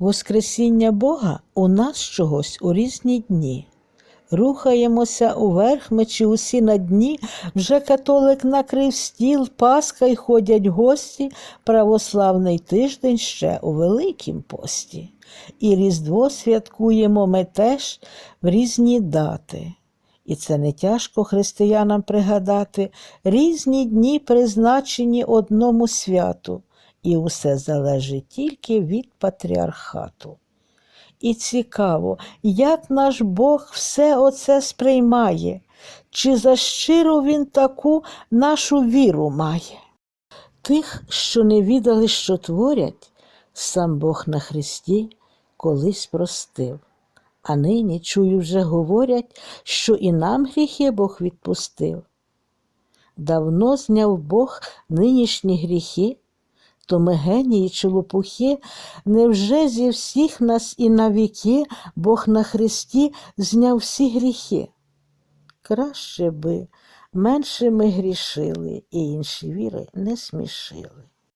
Воскресіння Бога у нас чогось у різні дні. Рухаємося уверх ми чи усі на дні, вже католик накрив стіл, Пасха й ходять гості, православний тиждень ще у Великім пості. І Різдво святкуємо ми теж в різні дати. І це не тяжко християнам пригадати, різні дні призначені одному святу, і усе залежить тільки від патріархату. І цікаво, як наш Бог все оце сприймає, чи за щиру він таку нашу віру має. Тих, що не відали, що творять, сам Бог на Христі колись простив. А нині, чую, вже говорять, що і нам гріхи Бог відпустив. Давно зняв Бог нинішні гріхи, то ми генії чи лопухи, невже зі всіх нас і навіки Бог на Христі зняв всі гріхи? Краще би менше ми грішили і інші віри не смішили.